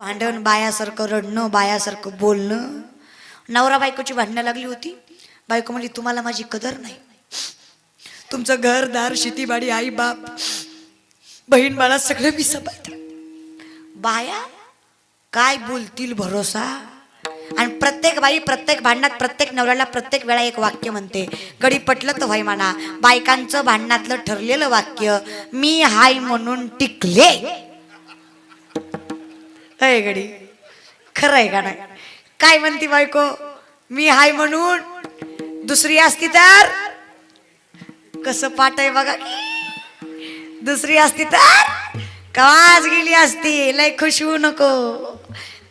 भांडण बायासारखं रडणं बायासारखं बोलणं. नवरा बायकोची भांडणं लागली होती. बायको म्हणजे तुम्हाला माझी कदर नाही. तुमचं घरदार शेतीबाडी आई बाप बहीण बाळा सगळं मी सांभाळते. बाया काय बोलतील भरोसा? आणि प्रत्येक बाई प्रत्येक भांडणात प्रत्येक नवऱ्याला प्रत्येक वेळा एक वाक्य म्हणते. गडी पटलं तर व्हाय म्हणा. बायकांचं भांडणातलं ठरलेलं वाक्य मी हाय म्हणून टिकले. अय गडी खरं आहे का नाही? काय म्हणती बायको? मी हाय म्हणून दुसरी असती तर? कसं पाठ आहे बघा. की. दुसरी असती तर? कवाच गेली असती लय खुश होऊ नको.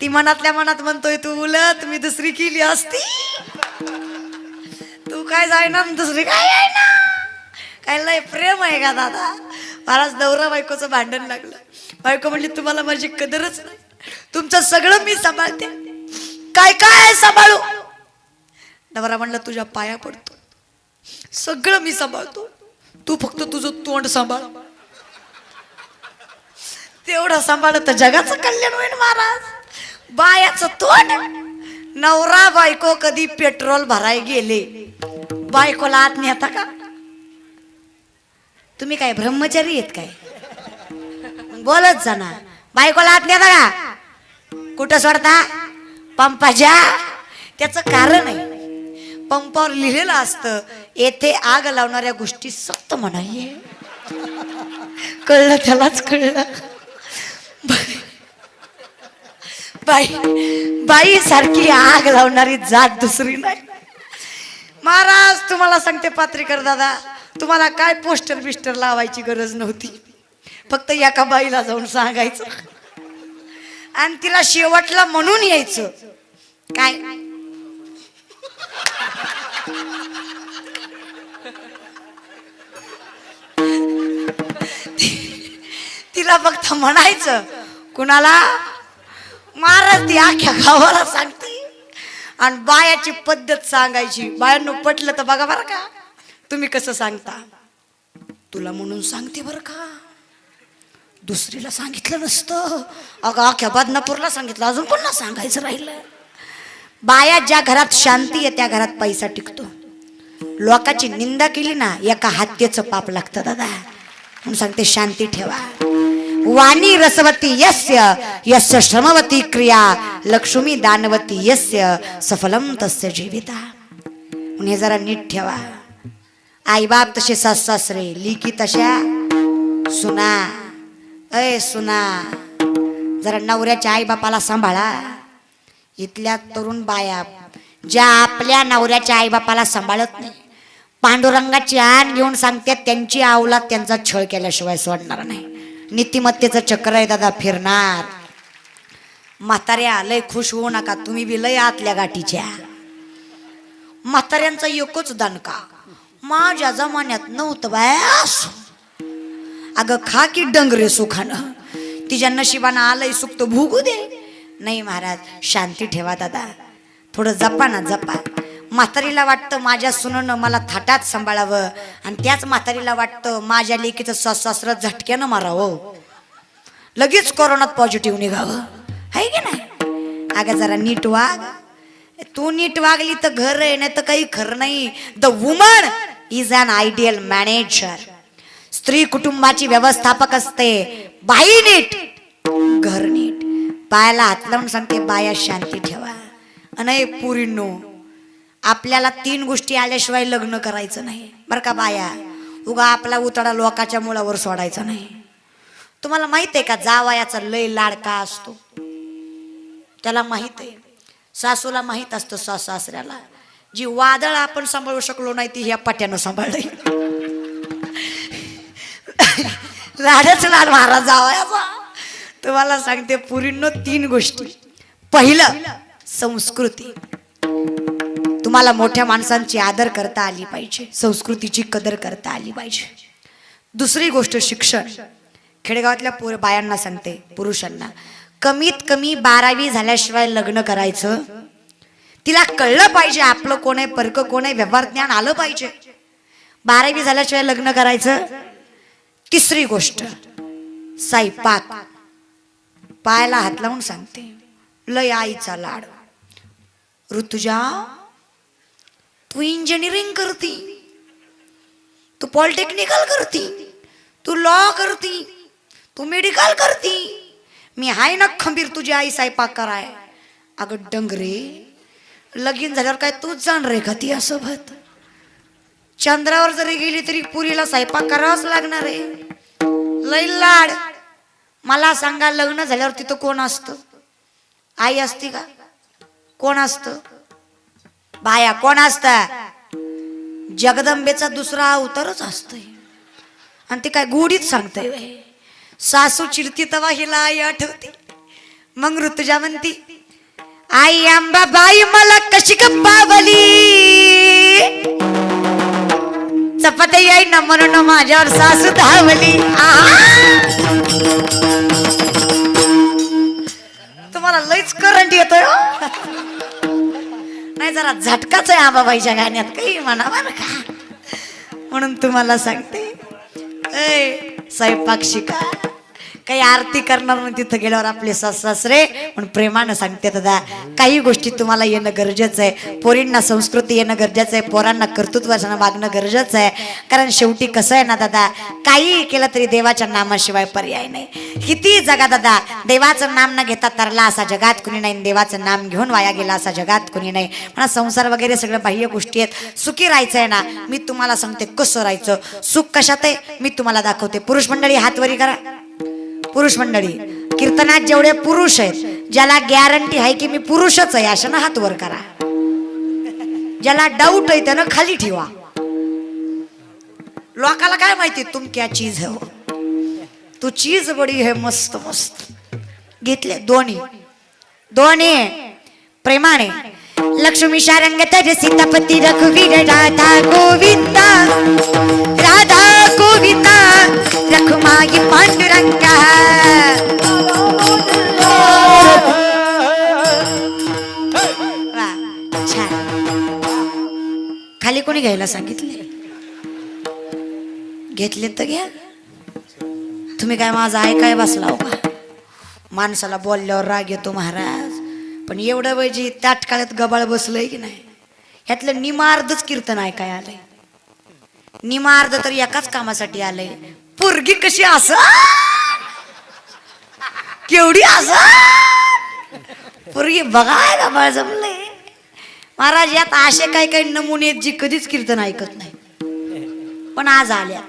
ती मनातल्या मनात म्हणतोय तू उलट मी दुसरी केली असती. तू काय जाय ना दुसरी काय आहे ना काय लय प्रेम आहे का दादा? महाराज नवरा बायकोचं भांडण लागलं. बायको म्हणली तुम्हाला माझी कदरच नाही. तुमचं सगळं मी सांभाळते. काय काय आहे सांभाळू? नवरा म्हणला तुझ्या पाया पडतो. सगळं मी सांभाळतो. तू फक्त तुझं तोंड सांभाळ. तेवढं सांभाळ तर जगाचं कल्याण होईल महाराज. बायाचं तोंड. नवरा बायको कधी पेट्रोल भराय गेले? बायकोला आत नेता का? तुम्ही काय ब्रह्मचारी आहेत काय? बोलत जाणार बायकोला आत नेता का? कुठं सोडता? पंपाच्या त्याचं कारण आहे. पंपावर लिहिलेलं असतं येथे आग लावणाऱ्या गोष्टी सक्त म्हणाये कळलं त्यालाच कळलं. बाई बाई सारखी आग लावणारी जात दुसरी नाही. महाराज तुम्हाला सांगते पात्रीकर दादा तुम्हाला काय पोस्टर बिस्टर लावायची गरज नव्हती. फक्त एका बाईला जाऊन सांगायचं. आणि तिला शेवटला म्हणून यायचं. काय? तिला फक्त म्हणायचं कुणाला? महाराज ती अख्ख्या गावाला सांगते. आणि बायाची पद्धत सांगायची. बायांनो पटलं तर बघा बरं का. तुम्ही कसं सांगता? तुला म्हणून सांगते बरं का. दुसरीला सांगितलं नसतं. अगं अख्या बदनापूरला सांगितलं. अजून कोणाला सांगायचं राहिलं? बाया ज्या घरात शांती आहे त्या घरात पैसा टिकतो. लोकाची निंदा केली ना एका हत्येचं पाप लागतं दादा. म्हणून सांगते शांती ठेवा. वाणी रसवती यस्य यस्य श्रमवती क्रिया लक्ष्मी दानवती यस्य सफलम तस्य जीविता. म्हणून हे जरा नीट ठेवा. आई बाप तसे सास सासरे लिकी तशा सुना. अय सुना जरा नवऱ्याच्या आईबापाला सांभाळा. इथल्या तरुण बाया ज्या आपल्या नवऱ्याच्या आईबापाला सांभाळत नाही पांडुरंगाची आण घेऊन सांगते त्यांची आवलात त्यांचा छळ केल्याशिवाय सोडणार नाही. नीतिमत्तेचं चक्र आहे दादा फिरणार. म्हाताऱ्या लय खुश होऊ नका तुम्ही बी लय आतल्या गाठीच्या. म्हाताऱ्यांचा एकच दणका माझ्या जमान्यात नव्हतं बाया अगं खा की डंगरे सुखानं. तिच्या नशिबानं आलंय सुख तर भोगू दे. नाही महाराज शांती ठेवा दादा. थोडं जपा ना जपा. म्हातारीला वाटतं माझ्या सुननं मला थाटात सांभाळावं आणि त्याच म्हातारीला वाटतं माझ्या लेकीचं सास सासरं झटक्यानं मारावं. लगेच कोरोनात पॉझिटिव्ह निघावं. आहे की नाही? अगं जरा नीट वाग. तू नीट वागली तर घर आहे नाही तर काही खरं नाही. The woman is an ideal manager स्त्री कुटुंबाची व्यवस्थापक असते. बाई नीट. घर नीट. बायाला हात लावून सांगते बाया शांती ठेवा. अनय पुरींनो आपल्याला तीन गोष्टी आल्याशिवाय लग्न करायचं नाही. बरं का बाया? उगा आपला उतडा लोकाच्या मुळावर सोडायचा नाही. तुम्हाला माहीत आहे का जावयाचा लय लाडका असतो? त्याला माहीत आहे. सासूला माहीत असतं सास सासऱ्याला. जी वादळ आपण सांभाळू शकलो नाही ती ह्या पट्यानं सांभाळली. लाडच लाड महाराज जावायचा तुम्हाला सांगते पुरींनो तीन गोष्टी. पहिलं संस्कृती. तुम्हाला मोठ्या माणसांची आदर करता आली पाहिजे. संस्कृतीची कदर करता आली पाहिजे. दुसरी गोष्ट शिक्षण. खेडेगावातल्या पोर बायांना सांगते पुरुषांना. कमीत कमी बारावी झाल्याशिवाय लग्न करायचं. तिला कळलं पाहिजे आपलं कोण आहे परक कोण आहे व्यवहार ज्ञान आलं पाहिजे. बारावी झाल्याशिवाय लग्न करायचं. तिसरी गोष्ट साईपाक. पायाला हात लावून सांगते लय आईचा लाड. ऋतुजा तू इंजिनिअरिंग करती. तू पॉलिटेक्निकल करती. तू लॉ करती. तू मेडिकल करती. मी हाय ना खंबीर तुझी आई स्वयंपाक कराय. अगं डंगरे लगीन झाल्यावर काय तूच जाण रे का ती असोबत चंद्रावर जरी गेली तरी पुरीला स्वयंपाक करावाच लागणार आहे. लय लाड. मला सांगा लग्न झाल्यावर तिथं कोण असतं? आई असती का? कोण असतं? बाया कोण असता? जगदंबेचा दुसरा अवतारच असतोय. आणि ते काय गोडीत सांगतंय सासू चिडती तवा हिला आई आठवते. मग ऋतुजा म्हणती आई अंबाबाई मला कशी गप्प आई ना म्हणून माझ्यावर सासू धावली. तुम्हाला लईच करंट येतोय हो. नाही जरा झटकाच आहे आबाबाईच्या गाण्यात काही म्हणा बरं का. म्हणून तुम्हाला सांगते. ए स्वयंपाक शिका. काही आरती करणार म्हणून तिथं गेल्यावर आपले सास सासरे पण प्रेमानं सांगते दादा काही गोष्टी तुम्हाला येणं गरजेचं आहे. पोरींना संस्कृती येणं गरजेचं आहे. पोरांना कर्तृत्वाचं वागणं गरजेचं आहे. कारण शेवटी कसं आहे ना दादा काही केलं तरी देवाच्या नामाशिवाय पर्याय नाही. किती जगा दादा देवाचं नाम न घेता तरला असा जगात कुणी नाही देवाचं नाम घेऊन वाया गेला असा जगात कुणी नाही. म्हणा संसार वगैरे सगळं बाह्य गोष्टी आहेत. सुखी राहायचं आहे ना मी तुम्हाला सांगते कसं राहायचं. सुख कशात आहे? मी तुम्हाला दाखवते. पुरुष मंडळी हातवरी करा. पुरुष मंडळी कीर्तनात जेवढे पुरुष आहेत ज्याला गॅरंटी आहे की मी पुरुषच आहे अशा ना हात वर करा. ज्याला डाऊट आहे त्यानं खाली ठेवा. लोकाला काय माहिती तुम क्या चीज हो तू चीज बडी है मस्त मस्त. घेतले दोन्ही. दोन्ही प्रेमाने. लक्ष्मी शारंग सीतापती रघुवीर राधा गोविंदा. राधा गोविंदा. रखुमाई पांडुरंगा छान खाली कोणी घ्यायला सांगितले घेतले तर घ्या तुम्ही काय माझा ऐकाय बसला हो का माणसाला बोलल्यावर राग येतो महाराज पण एवढं वयची ताटकाळ्यात गबाळ बसलंय की नाही ह्यातलं निमार्धच कीर्तन ऐकाय आलंय निमार्ध तर एकाच कामासाठी आलंय पोरगी कशी असं केवढी असं पोरगी बघायला बाळ जमले महाराज यात असे काही काही नमुने आहेत जी कधीच कीर्तन ऐकत नाही पण आज आल्या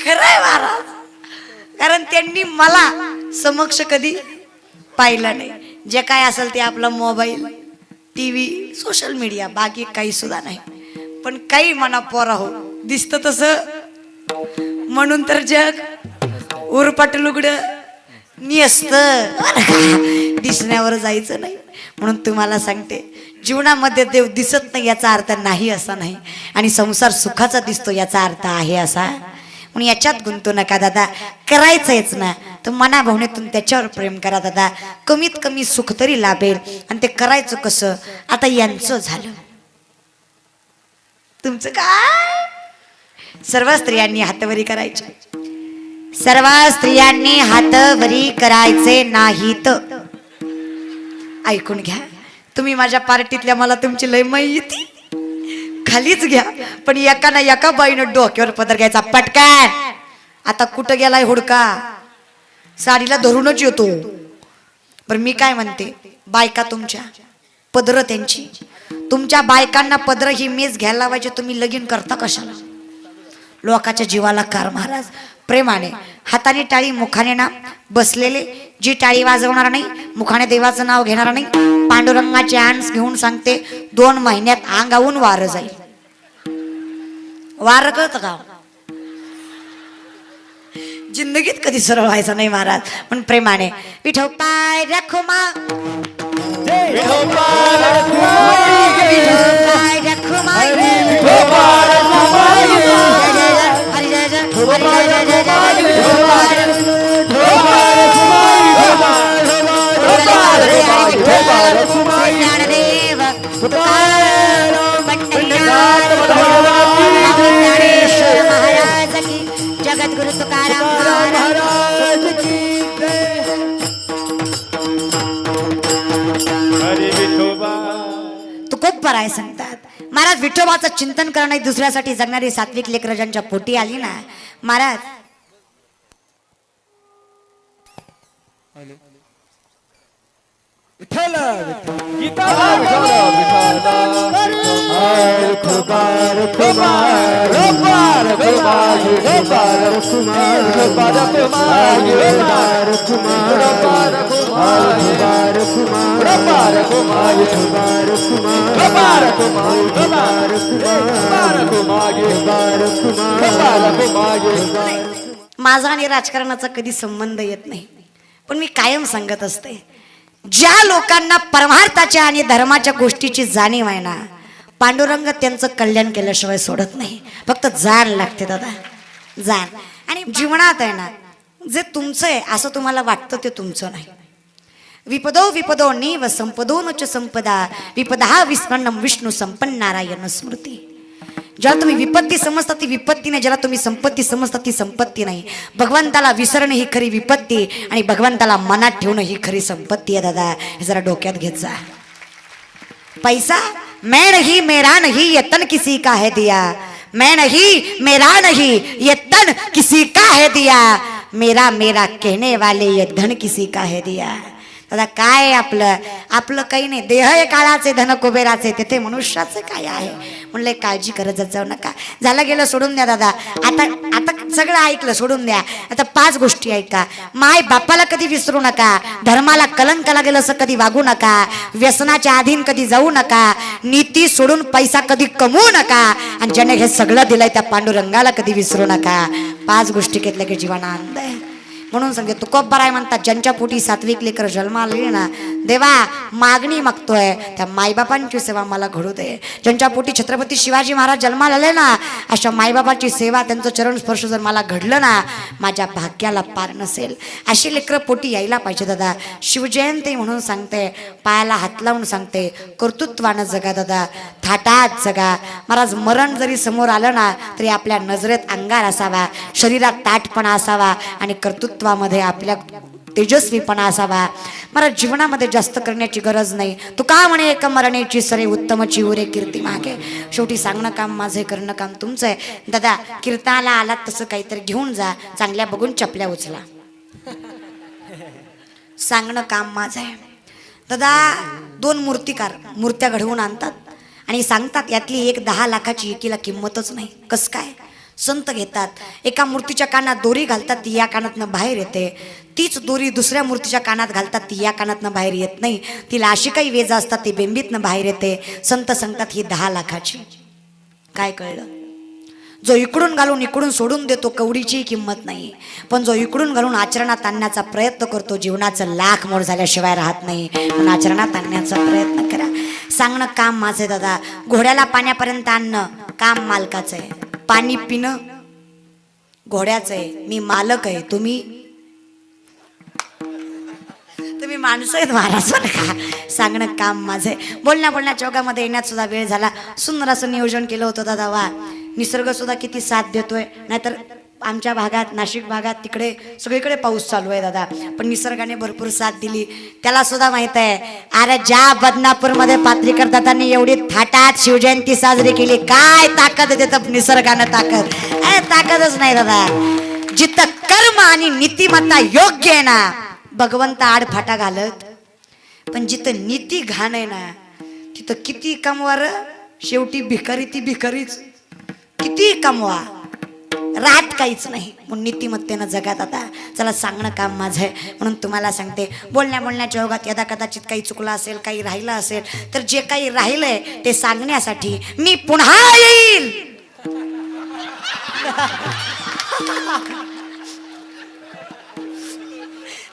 खरंय महाराज. कारण त्यांनी मला समक्ष कधी पाहिलं नाही. जे काय असेल ते आपला mobile T V social media बाकी काही सुद्धा नाही. पण काही मना पोरा हो दिसतं तसं. म्हणून तर जग उरपाट लुगड निसत दिसण्यावर जायचं नाही. म्हणून तुम्हाला सांगते जीवनामध्ये देव दिसत नाही याचा अर्थ नाही असा नाही. आणि संसार सुखाचा दिसतो याचा अर्थ आहे असा. म्हणून याच्यात गुंतू नका दादा. करायचंयच ना. तर मनाभावनेतून त्याच्यावर प्रेम करा दादा. कमीत कमी सुख तरी लाभेल. आणि ते करायचं कसं? आता यांचं झालं. तुमचं काय? सर्व स्त्रियांनी हातवरी करायचे. सर्व स्त्रियांनी हातवरी करायचे नाहीत. ऐकून घ्या. तुम्ही माझ्या पार्टीतल्या मला तुमची लय माहिती. खालीच घ्या. पण एका ना एका बाईनं डोक्यावर पदर घ्यायचा. पटकाय आता कुठं गेलाय हुडका? साडीला धरूनच येतो. बरं मी काय म्हणते? बायका तुमच्या. पदर त्यांची. तुमच्या बायकांना पदर ही मेज घ्यायला पाहिजे तुम्ही लगीन करता कशाला? लोकाच्या जीवाला कार महाराज. प्रेमाने. हाताने टाळी मुखाने ना. बसलेले जी टाळी वाजवणार नाही मुखाने देवाचं नाव घेणार नाही पांडुरंगाचे आन्स घेऊन सांगते दोन महिन्यात अंगावून वार जाईल. वार कळत का? जिंदगीत कधी सरळ व्हायचं नाही महाराज पण प्रेमाने. विठो पाय रखुमा विठो पाय रखुमा हरी महाराज खूप तुकाराम तुकाराम महाराज की आहे सांगतात. महाराज विठोबाचं चिंतन करणं दुसऱ्यासाठी जगणारी सात्विक लेकरजांच्या पोटी आली ना महाराज विठ्ठल गीता विठ्ठल विठ्ठल कुमार कुमार कुमार कुमार कुमार कुमार कुमार कुमार कुमार कुमार कुमार कुमार कुमार कुमार कुमार कुमार कुमार कुमार कुमार माझा आणि राजकारणाचा कधी संबंध येत नाही पण मी कायम सांगत असते ज्या लोकांना परमार्थाच्या आणि धर्माच्या गोष्टीची जाणीव आहे ना पांडुरंग त्यांचं कल्याण केल्याशिवाय सोडत नाही. फक्त जाण लागते दादा जाण. आणि जीवनात आहे ना जे तुमचं आहे असं तुम्हाला वाटतं ते तुमचं नाही. विपदो विपदो नीव संपदो च संपदा विपदा विस्मरणम विष्णू संपन्न नारायण स्मृती. ज्याला तुम्ही विपत्ती समजता ती विपत्ती नाही. ज्याला तुम्ही संपत्ती समजता ती संपत्ती नाही. भगवंताला विसरणं ही खरी विपत्ती आणि भगवंताला मनात ठेवणं ही खरी संपत्ती आहे दादा. हे जरा डोक्यात घेत जा. पैसा मैं नहीं मेरा नहीं ये तन किसी का है दिया? मैं नहीं मेरा नहीं ये तन किसी का है दिया? मेरा मेरा कहने वाले ये धन किसी का है दिया? आता काय आपलं? आपलं काही नाही. देह हे काळाचे धन कुबेराचे. तेथे मनुष्याचे काय आहे? म्हणले काळजी करत जाऊ नका. झालं गेलं सोडून द्या दादा. आता आता सगळं ऐकलं सोडून द्या. आता पाच गोष्टी ऐका. माय बापाला कधी विसरू नका. धर्माला कलंक लागेल असं कधी वागू नका. व्यसनाच्या अधीन कधी जाऊ नका. नीती सोडून पैसा कधी कमवू नका. आणि ज्याने हे सगळं दिलंय त्या पांडुरंगाला कधी विसरू नका. पाच गोष्टी घेतल्या की जीवनानंद आहे. म्हणून सांगते तुकोबर आहे म्हणतात ज्यांच्या पोटी सात्विक लेकर जन्माला ना देवा मागणी मागतोय त्या मायबापांची सेवा मला घडू दे. ज्यांच्या पोटी छत्रपती शिवाजी महाराज जन्माला आले ना अशा मायबापाची सेवा त्यांचं चरण स्पर्श जर मला घडलं ना माझ्या भाग्याला पार नसेल. अशी लेकरं पोटी यायला पाहिजे दादा. शिवजयंती म्हणून सांगते पायाला हात लावून सांगते कर्तृत्वानं जगा दादा. थाटात जगा. महाराज मरण जरी समोर आलं ना तरी आपल्या नजरेत अंगार असावा शरीरात ताटपणा असावा आणि कर्तृत्वामध्ये आपल्या तेजस्वीपणा असावा. मला जीवनामध्ये जास्त करण्याची गरज नाही. तू का म्हणे एक मरणेची सरे उत्तम चिवरे कीर्ती मागे? शेवटी सांगणं काम माझे करणं काम तुमचं आहे. दादा कीर्तनाला आलात तसं काहीतरी घेऊन जा. चांगल्या बघून चपल्या उचला. सांगणं काम माझं आहे. दादा दोन मूर्तिकार मूर्त्या घडवून आणतात आणि सांगतात यातली एक दहा लाखाची एकीला किंमतच नाही. कस काय? संत घेतात. एका मूर्तीच्या कानात दोरी घालतात ती या कानातनं बाहेर येते. तीच दोरी दुसऱ्या मूर्तीच्या कानात घालतात ती या कानातनं बाहेर येत नाही. तिला अशी काही वेज असतात ती बेंबीतनं बाहेर येते. संत सांगतात ही दहा लाखाची. काय कळलं? जो इकडून घालून इकडून सोडून देतो कवडीची किंमत नाही. पण जो इकडून घालून आचरणात आणण्याचा प्रयत्न करतो जीवनाचं लाख मोड झाल्याशिवाय राहत नाही. पण आचरणात आणण्याचा प्रयत्न करा. सांगणं काम माझे दादा. घोड्याला पाण्यापर्यंत आणणं काम मालकाचं आहे. पाणी पिणं घोड्याचं आहे. मी मालक आहे. तुम्ही? तुम्ही माणसं आहेत महाराज का? सांगणं काम माझं आहे. बोलण्या बोलण्या चौकामध्ये येण्यात सुद्धा वेळ झाला. सुंदर असं नियोजन केलं होतं दादा वा. निसर्ग सुद्धा किती साथ देतोय. नाहीतर आमच्या भागात नाशिक भागात तिकडे सगळीकडे पाऊस चालू आहे दादा. पण निसर्गाने भरपूर साथ दिली. त्याला सुद्धा माहीत आहे. अरे ज्या बदनापूरमध्ये पात्रीकर दादांनी एवढी थाटात शिवजयंती साजरी केली काय ताकद देतं निसर्गानं ताकद. अरे ताकदच नाही दादा. जिथं कर्म आणि नीतिमत्ता योग्य आहे ना भगवंत आडफाटा घालत. पण जिथं नीती घाण आहे ना तिथं किती कमवार? शेवटी भिकारी ती भिकारीच. किती कमवा? राहत काहीच नाही. म्हणून नीतिमत्तेनं जगात आता चला सांगणं काम माझं आहे. म्हणून तुम्हाला सांगते बोलण्या बोलण्याच्या योगात यदा कदाचित काही चुकलं असेल काही राहिलं असेल तर जे काही राहिलंय ते सांगण्यासाठी मी पुन्हा येईल.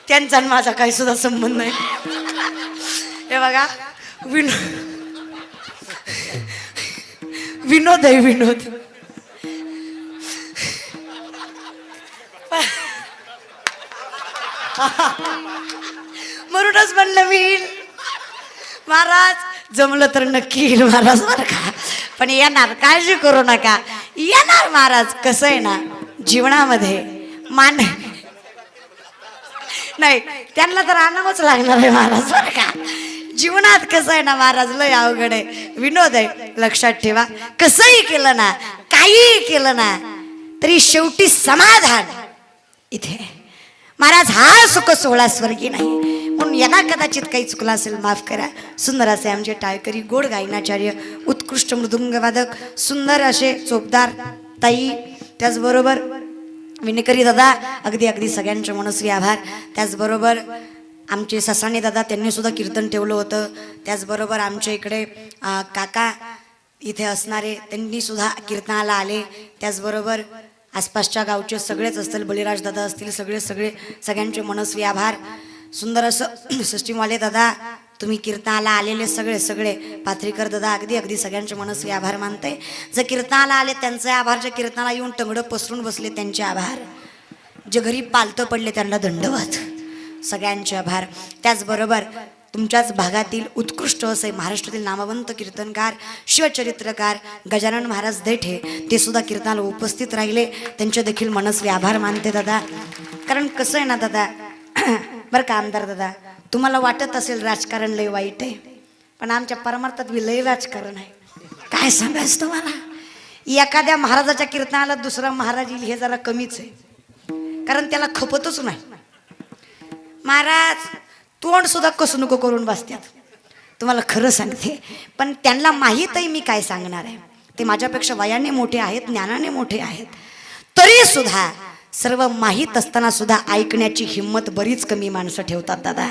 त्यांचा आणि माझा काही सुद्धा संबंध नाही. हे बघा विनोद विनोद आहे विनोद. येईल. महाराज जमलं तर नक्की येईल महाराज बरं का? पण येणार काळजी करू नका. येणार महाराज कसं आहे ना जीवनामध्ये मान नाही त्यांना तर आणावंच लागणार आहे महाराज बरं का? जीवनात कसं आहे ना महाराज लय अवघड आहे. विनोद आहे लक्षात ठेवा. कसंही केलं ना काहीही केलं ना तरी शेवटी समाधान. इथे. महाराज हा सुख सोहळा स्वर्गी नाही. म्हणून यांना कदाचित काही चुकलं असेल माफ करा. सुंदर असे आमचे टाळकरी गोड गायनाचार्य उत्कृष्ट मृदुंगवादक सुंदर असे चोपदार ताई त्याचबरोबर विनेकरी दादा अगदी अगदी सगळ्यांचे मनस्वी आभार. त्याचबरोबर आमचे ससाणे दादा त्यांनी सुद्धा कीर्तन ठेवलं होतं. त्याचबरोबर आमच्या इकडे काका इथे असणारे त्यांनी सुद्धा कीर्तनाला आले. त्याचबरोबर आसपासच्या गावचे सगळेच असतील बळीराज दादा असतील सगळे सगळे सगळ्यांचे मनस्वी आभार. सुंदर असं सिस्टीमवाले दादा तुम्ही कीर्तनाला आलेले सगळे सगळे. पाथरीकर दादा अगदी अगदी सगळ्यांचे मनस्वी आभार मानते. जे कीर्तनाला आले त्यांचे आभार जे कीर्तनाला येऊन टंगडं पसरून बसले त्यांचे आभार. जे घरी पालतं पडले त्यांना दंडवत. सगळ्यांचे आभार. त्याचबरोबर तुमच्याच भागातील उत्कृष्ट असे महाराष्ट्रातील नामवंत कीर्तनकार शिवचरित्रकार गजानन महाराज देठे ते सुद्धा कीर्तनाला उपस्थित राहिले. त्यांचे देखील मनस्वी आभार मानते दादा. कारण कसं आहे ना दादा बरं का आमदार दादा तुम्हाला वाटत असेल राजकारण लय वाईट आहे पण आमच्या परमार्थात बी लय राजकारण आहे. काय सांगायचं तुम्हाला? एखाद्या महाराजाच्या कीर्तनाला दुसरा महाराज येईल हे जरा कमीच आहे कारण त्याला खपतच नाही. महाराज तोंड सुद्धा कसं नको करून बसतात तुम्हाला खरं सांगते पण त्यांना माहीतही मी काय सांगणार आहे. ते माझ्यापेक्षा वयाने मोठे आहेत ज्ञानाने मोठे आहेत. तरी सुद्धा सर्व माहीत असताना सुद्धा ऐकण्याची हिंमत बरीच कमी माणसं ठेवतात दादा.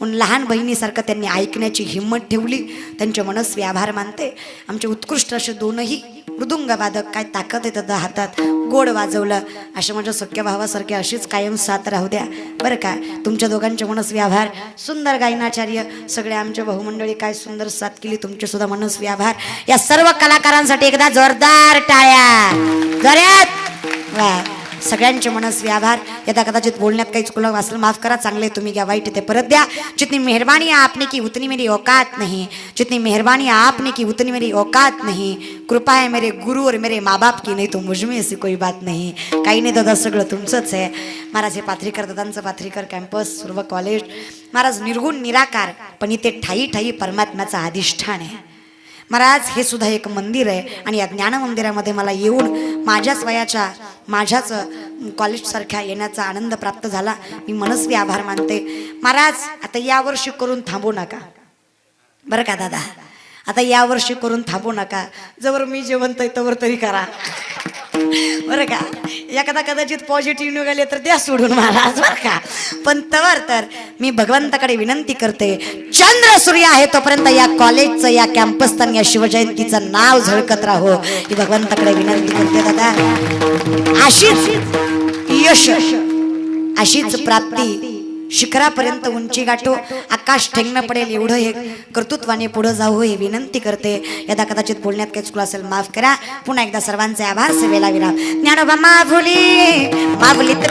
म्हणून लहान बहिणीसारखं त्यांनी ऐकण्याची हिंमत ठेवली त्यांचे मनस्वी आभार मानते. आमचे उत्कृष्ट असे दोनही मृदुंगवादक काय ताकद आहे हातात? गोड वाजवलं. अशा माझ्या सख्या भावासारखे अशीच कायम साथ राहू द्या. बरं का? तुमच्या दोघांचे मनस्वी आभार. सुंदर गायनाचार्य सगळे आमच्या बहुमंडळी काय सुंदर साथ केली तुमचे सुद्धा मनस्वी आभार. या सर्व कलाकारांसाठी एकदा जोरदार टाळ्या. जोरात. वा. सगळ्यांचे मनस्वी आभार यदा कदाचित बोलण्यात काही चुकलं असेल माफ करा चांगले तुम्ही घ्या वाईट ते परत द्या. जितनी मेहरबानी आपने की उतनी मेरी औकात नहीं. जितनी मेहरबानी आपने की उतनी मेरी औकात नहीं. कृपा आहे मेरे गुरु और मेरे माँ बाप की नाही तो मुजमी अशी ऐसी कोई बात नहीं. काही नाही दादा सगळं तुमचंच आहे. महाराज हे पाथरीकर दादांचं पाथरीकर कॅम्पस सर्व कॉलेज महाराज निर्गुण निराकार पण इथे ठाई ठाई परमात्म्याचं अधिष्ठान आहे. महाराज हे सुद्धा एक मंदिर आहे आणि या ज्ञान मंदिरामध्ये मला येऊन माझ्याच वयाच्या माझ्याच कॉलेजसारख्या येण्याचा आनंद प्राप्त झाला. मी मनस्वी आभार मानते. महाराज आता यावर्षी करून थांबू नका. बरं का दादा? आता यावर्षी करून थांबू नका. जवळ मी जेवण तवर तरी करा. बरं का? एखादा कदाचित पॉझिटिव्ह निघाले तर द्या सोडून मला बरं का? पण तवर तर मी भगवंताकडे विनंती करते चंद्र सूर्य आहे तोपर्यंत या कॉलेजचं या कॅम्पसचं या शिवजयंतीचं नाव झळकत राहो. ही भगवंताकडे विनंती करते दादा. अशीच यश अशीच प्राप्ती शिखरापर्यंत उंची गाठो आकाश ठेंगणं पडेल एवढं हे कर्तृत्वाने पुढे जाऊ हे विनंती करते. यदा कदाचित बोलण्यात काही चुकलं असेल माफ करा. पुन्हा एकदा सर्वांचे आभार. सेवेला विराम. ज्ञानोबा माभुली माभुली तर